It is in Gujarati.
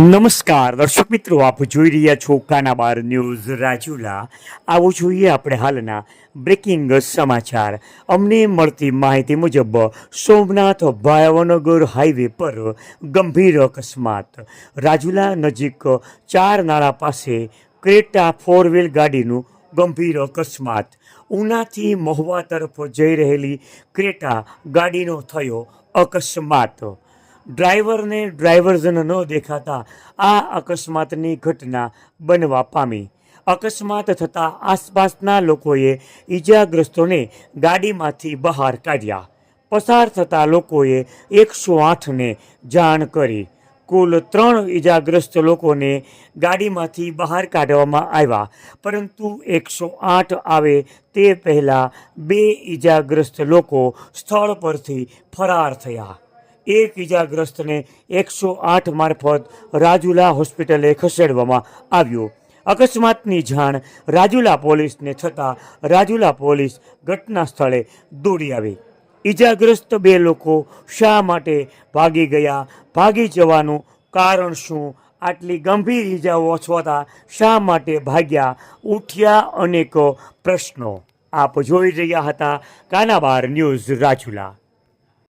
નમસ્કાર, દર્શક મિત્રો, આપ જોઈ રહ્યા છો કાનાબાર ન્યૂઝ રાજુલા. આવો જોઈએ આપણે હાલના બ્રેકિંગ સમાચાર. અમને મળતી માહિતી મુજબ, સોમનાથ ભાવનગર હાઈવે પર ગંભીર અકસ્માત. રાજુલા નજીક ચાર નાળા પાસે ક્રેટા ફોર વ્હીલ ગાડીનું ગંભીર અકસ્માત. ઉનાથી મહુવા તરફ જઈ રહેલી ક્રેટા ગાડીનો થયો અકસ્માત. ડ્રાઈવરને ડ્રાઈવરજન ન દેખાતા આ અકસ્માતની ઘટના બનવા પામી. અકસ્માત થતાં આસપાસના લોકોએ ઈજાગ્રસ્તોને ગાડીમાંથી બહાર કાઢ્યા. પસાર થતા લોકોએ એકસો આઠને જાણ કરી. કુલ ત્રણ ઈજાગ્રસ્ત લોકોને ગાડીમાંથી બહાર કાઢવામાં આવ્યા, પરંતુ એકસો આઠ આવે તે પહેલાં બે ઈજાગ્રસ્ત લોકો સ્થળ પરથી ફરાર થયા. એક ઈજાગ્રસ્તને એકસો આઠ મારફત રાજુલા હોસ્પિટલે ખસેડવામાં આવ્યો. અકસ્માતની જાણ રાજુલા પોલીસને થતાં રાજુલા પોલીસ ઘટના સ્થળે દોડી આવી. ઈજાગ્રસ્ત બે લોકો શા માટે ભાગી ગયા? ભાગી જવાનું કારણ શું? આટલી ગંભીર ઈજાઓ છતાં શા માટે ભાગ્યા? ઉઠ્યા અનેક પ્રશ્નો. આપ જોઈ રહ્યા હતા કાનાબાર ન્યૂઝ રાજુલા.